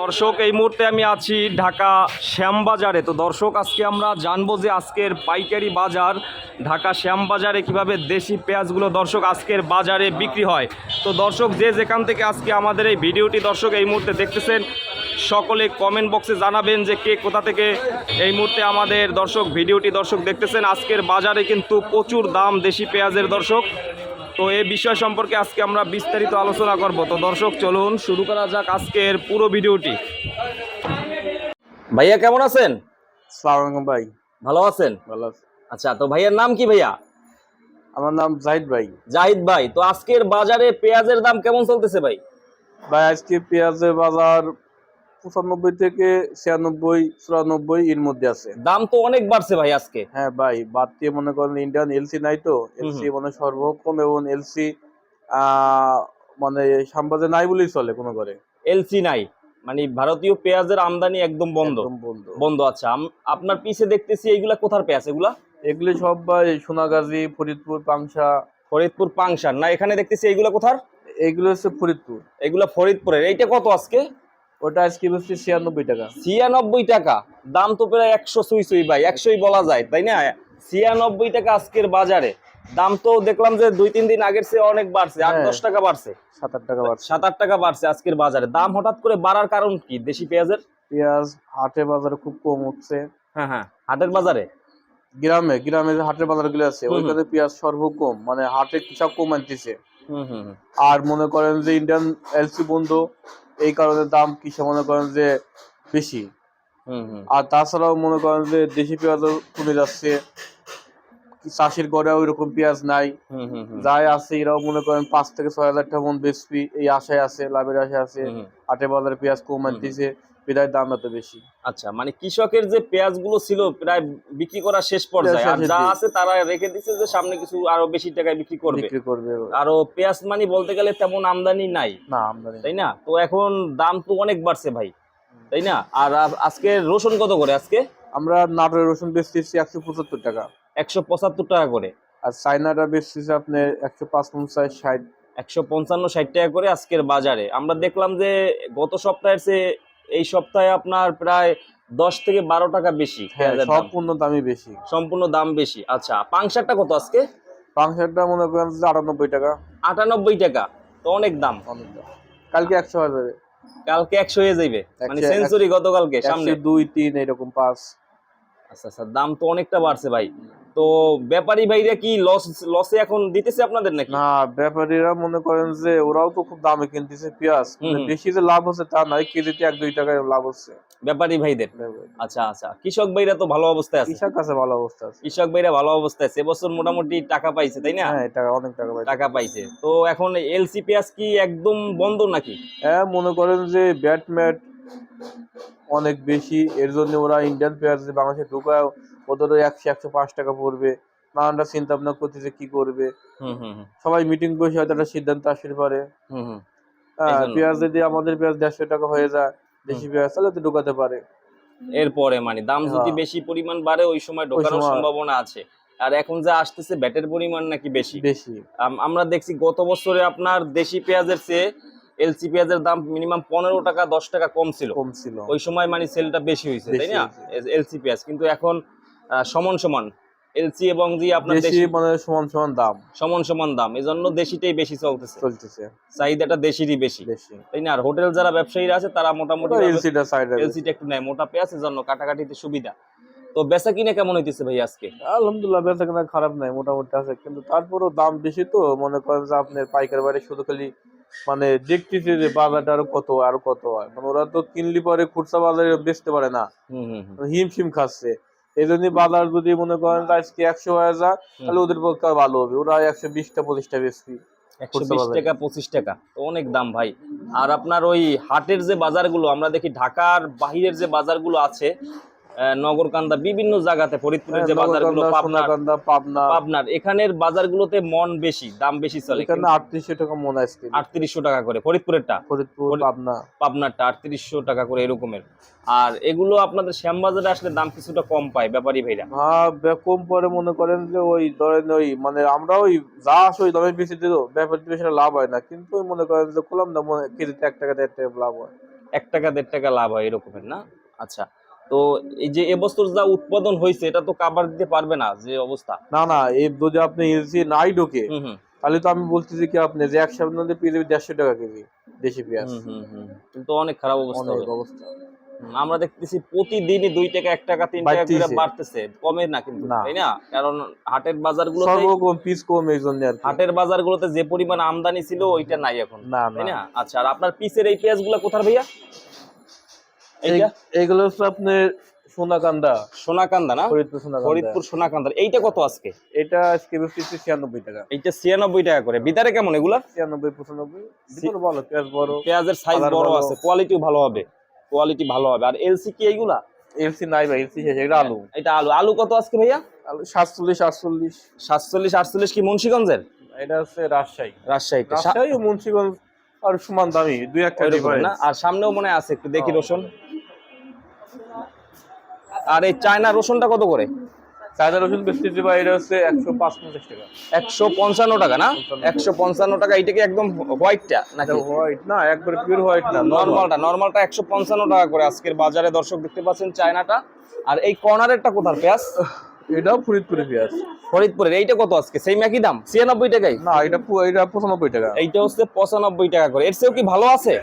দর্শক, এই মুহূর্তে আমি আছি ঢাকা শ্যামবাজারে। তো দর্শক, আজকে আমরা জানব যে আজকের পাইকারি বাজার ঢাকা শ্যামবাজারে কীভাবে দেশি পেঁয়াজগুলো দর্শক আজকের বাজারে বিক্রি হয়। তো দর্শক, যে যেখান থেকে আজকে আমাদের এই ভিডিওটি দর্শক এই মুহূর্তে দেখতেছেন, সকলে কমেন্ট বক্সে জানাবেন যে কে কোথা থেকে এই মুহূর্তে আমাদের দর্শক, ভিডিওটি দর্শক দেখতেছেন। আজকের বাজারে কিন্তু প্রচুর দাম দেশি পেঁয়াজের দর্শক। তো এই বিষয় সম্পর্কে আজকে আমরা বিস্তারিত আলোচনা করব। তো দর্শক চলুন শুরু করা যাক আজকের পুরো ভিডিওটি। ভাইয়া কেমন আছেন? ভাই। ভালো আছেন? ভালো আছি। আচ্ছা তো ভাইয়ার নাম কি ভাইয়া? আমার নাম জাহিদ ভাই। জাহিদ ভাই তো আজকের বাজারে পেঁয়াজের দাম কেমন চলতেছে ভাই? ভাই আজকে পেঁয়াজের বাজার পঁচানব্বই থেকে ছিয়ানব্বই চুরানব্বই এর মধ্যে আছে। দাম তো অনেক বাড়ছে ভাই আজকে। হ্যাঁ ভাই দিয়ে মনে করেন ইন্ডিয়ান এলসি নাই তো। এলসি মানে সর্বকম এবং এলসি মানে সাম্বাজে নাই বলেই চলে কোনো করে। এলসি নাই। মানে ভারতীয় পেঁয়াজের আমদানি একদম বন্ধ। বন্ধ। বন্ধ আচ্ছা। আপনার পিছে দেখতেছি এইগুলা কোথার পেঁয়াজ? এগুলা? এগুলি সব ভাই সোনাগাজী ফরিদপুর পাংশা। ফরিদপুর পাংশার না এখানে দেখতেছি এইগুলা কোথার? এগুলো হচ্ছে ফরিদপুর। এগুলা ফরিদপুরের। এইটা কত আজকে? ওটা আজকে হচ্ছে ছিয়ানব্বই টাকা। ছিয়ানব্বই টাকা। দাম তো প্রায় একশো সুই সুই ভাই একশোই বলা যায় তাই না? ছিয়ানব্বই টাকা আজকের বাজারে। দাম তো দেখলাম যে দুই তিন দিন আগের চেয়ে অনেক বাড়ছে আট হ্যাঁ। দশ টাকা বাড়ছে। সাত আট টাকা বাড়ছে। সাত আট টাকা বাড়ছে আজকের বাজারে। দাম হঠাৎ করে বাড়ার কারণ কি দেশি পেঁয়াজের? পেঁয়াজ হাটে বাজারে খুব কম উঠছে। হ্যাঁ হ্যাঁ। হাটের বাজারে? গ্রামে গ্রামে যে হাটের বাজারগুলো আছে। ওইখানে পেঁয়াজ সর্বকম মানে হাটে কৃষক কম আনতেছে। হুম হুম হুম। আর মনে করেন যে ইন্ডিয়ান এলসি বন্ধ এই কারণে দাম কৃষক মনে করেন যে বেশি। আর তাছাড়াও মনে করেন যে দেশি পেঁয়াজও কমে যাচ্ছে। চাষির গড়ে ওই রকম পেঁয়াজ নাই। যাই আছে এরাও মনে করেন পাঁচ থেকে ছয় হাজার টাকা মন বেচবি এই আশায় আছে লাভের আশায় আছে। হুম। বাজারে পেঁয়াজ কম আনতেছে বিদায় দাম এত বেশি। আচ্ছা মানে কৃষকের যে পেঁয়াজগুলো ছিল প্রায় বিক্রি করা শেষ পর্যায়ে আর যা আছে তারা রেখে দিচ্ছে যে সামনে কিছু আরও বেশি টাকায় বিক্রি করবে। বিক্রি করবে। আরও পেঁয়াজ মানে বলতে গেলে তেমন আমদানি নাই। না আমদানি তাই না? তো এখন দাম তো অনেক বাড়ছে ভাই তাই না? আর আজকে রসুন কত করে আজকে? আমরা নাটোরের রসুন বেচতেছি একশো পঁচাত্তর টাকা। একশো পঁচাত্তর টাকা করে। আর চাইনাটা বেচতেছে আপনার একশো পঞ্চাশ ষাট। একশো পঞ্চান্ন ষাট টাকা করে আজকের বাজারে। আমরা দেখলাম যে গত সপ্তাহের চেয়ে এই সপ্তাহে আপনার প্রায় দশ থেকে বারো টাকা বেশি হ্যাঁ। পণ্য দামই বেশি। সম্পূর্ণ দাম বেশি। আচ্ছা পাংশারটা কত আজকে? পাংশারটা মনে করেন আটানব্বই টাকা। আটানব্বই টাকা। তো অনেক দাম। অনেক দাম। কালকে একশো হয়ে যাবে। কালকে একশো হয়ে যাইবে। মানে সেঞ্চুরি গতকালকে সামনে। দুই তিন এরকম পাঁচ আচ্ছা আচ্ছা দাম তো অনেকটা বাড়ছে ভাই। তো ব্যাপারী ভাইরা কি লস লসে এখন দিতেছে আপনাদের নাকি? না ব্যাপারীরা মনে করেন যে ওরাও তো খুব দামে কিনতেছে পেঁয়াজ। হুম। বেশি যে লাভ হচ্ছে তা নয় কেজিতে এক দুই টাকায় লাভ হচ্ছে। ব্যাপারী ভাইদের? আচ্ছা আচ্ছা। কৃষক ভাইরা তো ভালো অবস্থায় আছে। কৃষক কাছে ভালো অবস্থা আছে। কৃষক ভাইরা ভালো অবস্থায় আছে। এবছর মোটামুটি টাকা পাইছে তাই না? হ্যাঁ এটা অনেক টাকা পাই টাকা পাইছে। তো এখন এলসি পেঁয়াজ কি একদম বন্ধ নাকি? হ্যাঁ মনে করেন যে ব্যাট ম্যাট অনেক বেশি। এর জন্য ওরা ইন্ডিয়ান যে বাংলাদেশে ঢুকায় ওদেরও একশো একশো পাঁচ টাকা পড়বে। নানানটা চিন্তা ভাবনা করতেছে কি করবে। সবাই মিটিং বসে হয়তো একটা সিদ্ধান্ত আসতে পারে। হ্যাঁ, পেঁয়াজ যদি আমাদের পেঁয়াজ দেড়শো টাকা হয়ে যায় দেশি পেঁয়াজ তাহলে তো ঢুকাতে পারে। এরপরে মানে দাম যদি হ্যাঁ। বেশি পরিমাণ বাড়ে ওই সময় ঢোকানোর সম্ভাবনা আছে। আর এখন যা আসতেছে ব্যাটের পরিমাণ নাকি বেশি। বেশি। আম- আমরা দেখছি গত বছরে আপনার দেশি পেঁয়াজের চেয়ে এলসি পেঁয়াজের দাম মিনিমাম পনেরো টাকা দশ টাকা কম ছিল। কম ছিল। ওই সময় মানে সেলটা বেশি হয়েছে তাই না? এলসি পেঁয়াজ। কিন্তু এখন সমান সমান। এলসি এবং জি আপনার দেশি মানে সমান সমান দাম। সমান সমান দাম। এজন্য দেশিটাই বেশি চলতেছে। চলতেছে। চাহিদাটা দেশিরই বেশি। তাই না? আর হোটেল যারা ব্যবসায়ীরা আছে তারা মোটামুটি এলসিটা সাইড এলসিটা একটু নেয়। মোটা পেঁয়াজের জন্য কাটাকাটিতে সুবিধা। তো বেচা কিনে কেমন হইতেছে ভাই আজকে? আলহামদুলিল্লাহ বেচা কেনা খারাপ নাই মোটামুটি আছে। কিন্তু তারপরেও দাম বেশি তো। মনে করেন যে আপনার পাইকার বাড়ি শুধু খালি মানে দেখতেছে যে বাজারটা আরও কত আরও কত হয়। মানে ওরা তো কিনলি পরে খুচরা বাজারে বেচতে পারে না। হুম হুম হুম। হিমশিম খাচ্ছে। এই জন্য বাজার যদি মনে করেন আজকে একশো হয়ে যায় তাহলে ওদের পক্ষে ভালো হবে। ওরা একশো বিশটা পঁচিশটা বেচবি। টাকা পঁচিশ টাকা। তো অনেক দাম ভাই। আর আপনার ওই হাটের যে বাজারগুলো আমরা দেখি ঢাকার বাহিরের যে বাজারগুলো আছে নগরকান্দা বিভিন্ন জায়গাতে ফরিদপুরের যে বাজারগুলো নগরকান্দা, পাবনার পাবনা পাবনার। এখানের বাজারগুলোতে মন বেশি দাম বেশি চলে। এখানে আটত্রিশশো টাকা মনে আসছে আটত্রিশশো টাকা করে। ফরিদপুরেরটা? ফরিদপুর ফরিদ- পাবনা। পাবনারটা আটত্রিশশো টাকা করে এরকমের। আর এগুলো আপনাদের শ্যামবাজারে আসলে দাম কিছুটা কম পায় ব্যাপারী ভাইরা। হ্যাঁ কম পরে মনে করেন যে ওই ধরেন ওই মানে আমরা ওই যা আসে ওই দামে বেশি দিল ব্যাপার বেশি লাভ হয় না। কিন্তু মনে করেন যে খোলাম না মনে কেজিতে এক টাকা দেড় টাকা লাভ হয়। এক টাকা দেড় টাকা লাভ হয় এরকমের না? আচ্ছা। তো এই যে এবছর যা উৎপাদন হয়েছে এটা তো কাবার দিতে পারবে না যে অবস্থা। না না এই যদি আপনি এলসি নাই ঢোকে তাহলে তো আমি বলতেছি কি আপনি যে এক সপ্তাহের মধ্যে পেয়ে যাবে দেড়শো টাকা কেজি দেশি পেঁয়াজ। কিন্তু অনেক খারাপ অবস্থা অবস্থা। আমরা দেখতেছি প্রতিদিনই দুই টাকা এক টাকা তিন টাকা করে বাড়তেছে। কমে না কিন্তু তাই না? কারণ হাটের বাজারগুলোতে সর্বরকম পিস কম এই জন্য। হাটের বাজারগুলোতে যে পরিমাণ আমদানি ছিল ওইটা নাই এখন তাই না। আচ্ছা আর আপনার পিসের এই পেঁয়াজগুলো কোথার ভাইয়া? এইগুলো হচ্ছে আপনার সোনাকান্দা। সোনাকান্দা না? ফরিদপুর সোনাকান্দা। ফরিদপুর সোনাকান্দার এইটা কত আজকে? এটা আজকে বেচতেছি ছিয়ানব্বই টাকা। এইটা ছিয়ানব্বই টাকা করে। বিদারে কেমন এগুলা? ছিয়ানব্বই পঁচানব্বই। ভিতরে বলো পেঁয়াজ বড় পেঁয়াজের সাইজ বড় আছে কোয়ালিটিও ভালো হবে। কোয়ালিটি ভালো হবে। আর এলসি কি এইগুলা? এলসি নাই ভাই এলসি শেষ এটা আলু। এটা আলু। আলু কত আজকে ভাইয়া? আলু সাতচল্লিশ আটচল্লিশ। সাতচল্লিশ আটচল্লিশ কি মুন্সিগঞ্জের? এটা হচ্ছে রাজশাহী। রাজশাহী ও মুন্সিগঞ্জ আর সমান দামি দুই একটা না? আর সামনেও মনে আছে একটু দেখি হ্যাঁ। আর এই চায়না রসুনটা কত করে? চায়না রসুন বেচতেছি ভাই এটা হচ্ছে একশো পঞ্চাশ টাকা। একশো পঞ্চান্ন টাকা না? একশো পঞ্চান্ন। টাকা কি একদম হোয়াইটটা নাকি? হোয়াইট না একবারে পিওর হোয়াইট না নর্মালটা নর্মালটা একশো পঞ্চান্ন টাকা করে আজকের বাজারে দর্শক দেখতে পাচ্ছেন চায়নাটা। আর এই কর্নারেরটা কোথার পেঁয়াজ? এটাও ফরিদপুরে পেঁয়াজ। ফরিদপুরের এইটা কত আজকে? সেই একই দাম? ছিয়ানব্বই টাকাই না এটা এটা পঁচানব্বই টাকা। এইটা হচ্ছে পঁচানব্বই টাকা করে। এর চেয়েও কি ভালো আছে?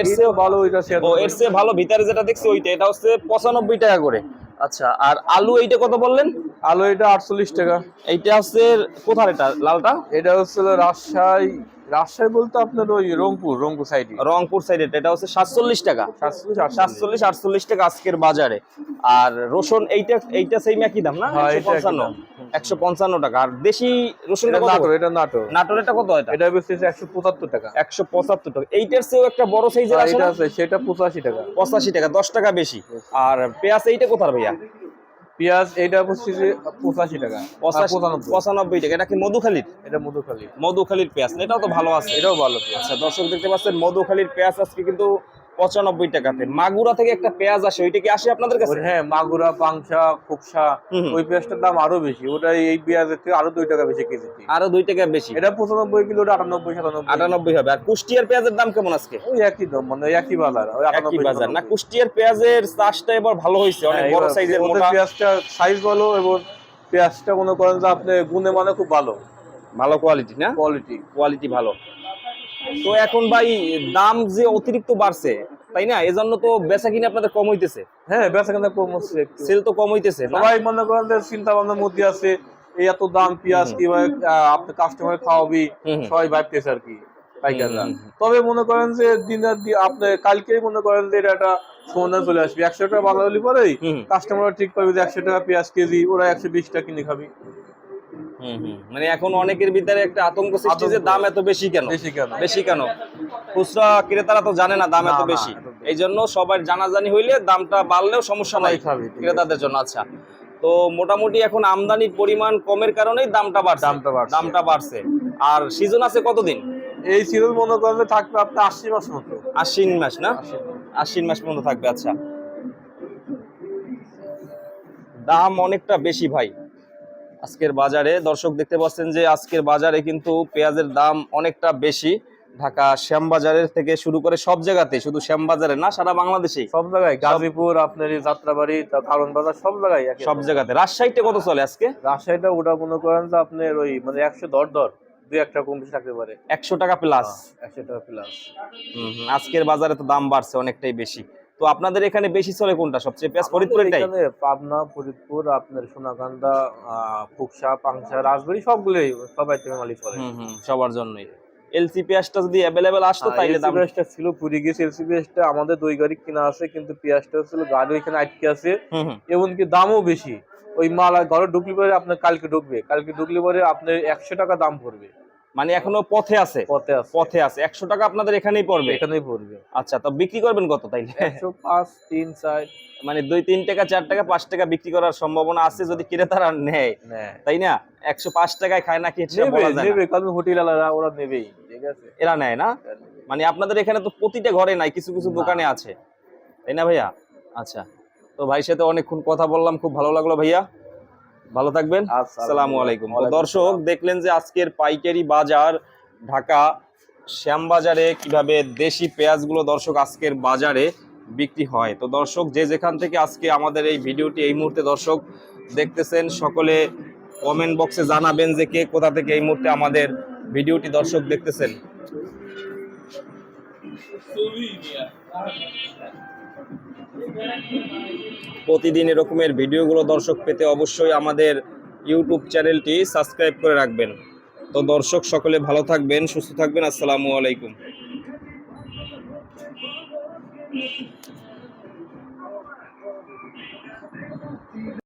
এর চেয়ে ভালো এটা ও এর চেয়ে ভালো ভিতরে যেটা দেখছি ওইটা এটা হচ্ছে পঁচানব্বই টাকা করে। আচ্ছা আর আলু এইটা কত বললেন? আলু এটা আটচল্লিশ টাকা। এইটা হচ্ছে কোথার এটা লালটা? এটা হচ্ছে রাজশাহী রাজশাহী বলতে আপনার ওই রংপুর রংপুর সাইডে রংপুর সাইডে এটা হচ্ছে সাতচল্লিশ টাকা। সাতচল্লিশ আটচল্লিশ। টাকা আজকের বাজারে। আর রসুন এইটা এইটা সেই একই দাম না? হ্যাঁ, একশো পঞ্চান্ন। একশো পঞ্চান্ন টাকা। আর দেশি এটা কত? নাটোর? এটা নাটোর। নাটোরেরটা কত এটা? এটা বেচতেছে একশো পঁচাত্তর টাকা। একশো পঁচাত্তর টাকা। এইটার চেয়েও একটা বড় সাইজের আছে এটা আছে সেটা পঁচাশি টাকা। পঁচাশি টাকা দশ টাকা বেশি। আর পেঁয়াজ এইটা কোথার ভাইয়া? পেঁয়াজ এটা বসতেছে পঁচাশি টাকা। পঁচানব্বই। টাকা। এটা কি মধুখালীর? এটা মধুখালী মধুখালীর পেঁয়াজ। এটাও তো ভালো আছে। এটাও ভালো আচ্ছা দর্শক দেখতে পাচ্ছেন মধুখালীর পেঁয়াজ আজকে কিন্তু পঁচানব্বই টাকাতে। মাগুরা থেকে একটা পেঁয়াজ আসে ওইটা কি আসে আপনাদের কাছে? হ্যাঁ মাগুরা পাংশা খুকসা। ওই পেঁয়াজটার দাম আরও বেশি। ওটা এই পেঁয়াজের থেকে আরও দুই টাকা বেশি কেজি। আরও দুই টাকা বেশি। এটা পঁচানব্বই কিলো ওটা আটানব্বই সাতানব্বই। আটানব্বই হবে। আর কুষ্টিয়ার পেঁয়াজের দাম কেমন আজকে? ওই একই দাম মানে একই বাজার ওই একই আটানব্বই বাজার। না কুষ্টিয়ার পেঁয়াজের চাষটা এবার ভালো হয়েছে অনেক হ্যাঁ, বড় সাইজের মোটা। পেঁয়াজটা সাইজ ভালো এবং পেঁয়াজটা মনে করেন যে আপনি গুণে মানে খুব ভালো। ভালো কোয়ালিটি না? কোয়ালিটি কোয়ালিটি ভালো। তো এখন ভাই দাম যে অতিরিক্ত বাড়ছে তাই না? এজন্য তো বেচা কিনে আপনাদের কম হইতেছে। হ্যাঁ বেচা কেনা কম হচ্ছে সেল তো কম হইতেছে? সবাই মনে করেন যে চিন্তা ভাবনার মধ্যে আছে এই এত দাম পেঁয়াজ কীভাবে আপনি কাস্টমার খাওয়াবি। সবাই ভাবতেছে আর কি পাইকাররা। তবে মনে করেন যে দিনের আপনি কালকেই মনে করেন যে এটা একটা সমাধান চলে আসবে। একশো টাকা বাংলা হলে পরেই কাস্টমার ঠিক পাবে যে একশো টাকা পেঁয়াজ কেজি ওরা একশো বিশ টাকা কিনে খাবি। মানে এখন অনেকের ভিতরে একটা আতঙ্ক সৃষ্টি যে দাম এত বেশি কেন? বেশি কেন? বেশি কেন? খুচরা ক্রেতারা তো জানে না দাম এত বেশি। এই জন্য সবার জানাজানি হইলে দামটা বাড়লেও সমস্যা নাই। ক্রেতাদের জন্য। আচ্ছা তো মোটামুটি এখন আমদানির পরিমাণ কমের কারণেই দামটা বাড়ছে। দামটা বাড়ছে। দামটা বাড়ছে। আর সিজন আছে কতদিন? এই সিজন মনে করেন যে থাকবে আপনার আশি মাস মতো। আশ্বিন মাস না? আশ্বিন। আশ্বিন মাস পর্যন্ত থাকবে আচ্ছা। দাম অনেকটা বেশি ভাই। আজকের বাজারে। দর্শক দেখতে পাচ্ছেন যে আজকের বাজারে কিন্তু পেঁয়াজের দাম অনেকটা বেশি। ঢাকা শ্যামবাজারের থেকে শুরু করে সব জায়গাতে শুধু শ্যামবাজারে না সারা বাংলাদেশেই। সব জায়গায়। গাজীপুর আপনার যাত্রাবাড়ি কারণ বাজার সব জায়গায় সব জায়গাতে। রাজশাহীতে কত চলে আজকে? রাজশাহীটা ওটা মনে করেন যে আপনার ওই মানে একশো দর দর দুই একটা কম বেশি থাকতে পারে। একশো টাকা প্লাস একশো টাকা প্লাস আজকের বাজারে তো দাম বাড়ছে অনেকটাই বেশি। তো আপনাদের এখানে বেশি চলে কোনটা? সবচেয়ে পেঁয়াজ ফরিদপুরেরটাই? এখানে পাবনা ফরিদপুর আপনার সোনাকান্দা ফুকসা পাংশা রাজবাড়ি সবগুলোই সবাই থেকে মালিক চলে। সবার জন্যই। এলসি পেঁয়াজটা যদি অ্যাভেলেবেল আসতো তাইলে দাম পেঁয়াজটা ছিল পুরি গেছে। এলসি পেঁয়াজটা আমাদের দুই গাড়ি কিনা আছে কিন্তু পেঁয়াজটা ছিল গাড়ি ওইখানে আটকে আছে। এমনকি দামও বেশি। ওই মাল আর ঘরে ঢুকলে পরে আপনার কালকে ঢুকবে। কালকে ঢুকলে পরে আপনার একশো টাকা দাম পড়বে। মানে এখনও পথে আছে? পথে আছে। পথে আছে। একশো টাকা আপনাদের এখানেই পড়বে? এখানেই পড়বে। আচ্ছা তো বিক্রি করবেন কত তাইলে? একশো পাঁচ তিন চার। মানে দুই তিন টাকা চার টাকা পাঁচ টাকা বিক্রি করার সম্ভাবনা আছে যদি ক্রেতারা নেয়। তাই না? একশো পাঁচ টাকায় খায় না নেবে কারণ হোটেল ওরা নেবেই ঠিক আছে? এরা নেয় না? মানে আপনাদের এখানে তো প্রতিটা ঘরে নাই কিছু কিছু দোকানে আছে। তাই না ভাইয়া? আচ্ছা। তো ভাইয়ের সাথে অনেকক্ষণ কথা বললাম খুব ভালো লাগল ভাইয়া। ভালো থাকবেন। আচ্ছা, আসসালামু আলাইকুম। দর্শক দেখলেন যে আজকের পাইকারি বাজার ঢাকা শ্যামবাজারে কীভাবে দেশি পেঁয়াজগুলো দর্শক আজকের বাজারে বিক্রি হয়। তো দর্শক যে যেখান থেকে আজকে আমাদের এই ভিডিওটি এই মুহূর্তে দর্শক দেখতেছেন সকলে কমেন্ট বক্সে জানাবেন যে কে কোথা থেকে এই মুহূর্তে আমাদের ভিডিওটি দর্শক দেখতেছেন। প্রতিদিন এরকমের ভিডিওগুলো দর্শক পেতে অবশ্যই আমাদের ইউটিউব চ্যানেলটি সাবস্ক্রাইব করে রাখবেন। তো দর্শক সকলে ভালো থাকবেন, সুস্থ থাকবেন, আসসালামু আলাইকুম।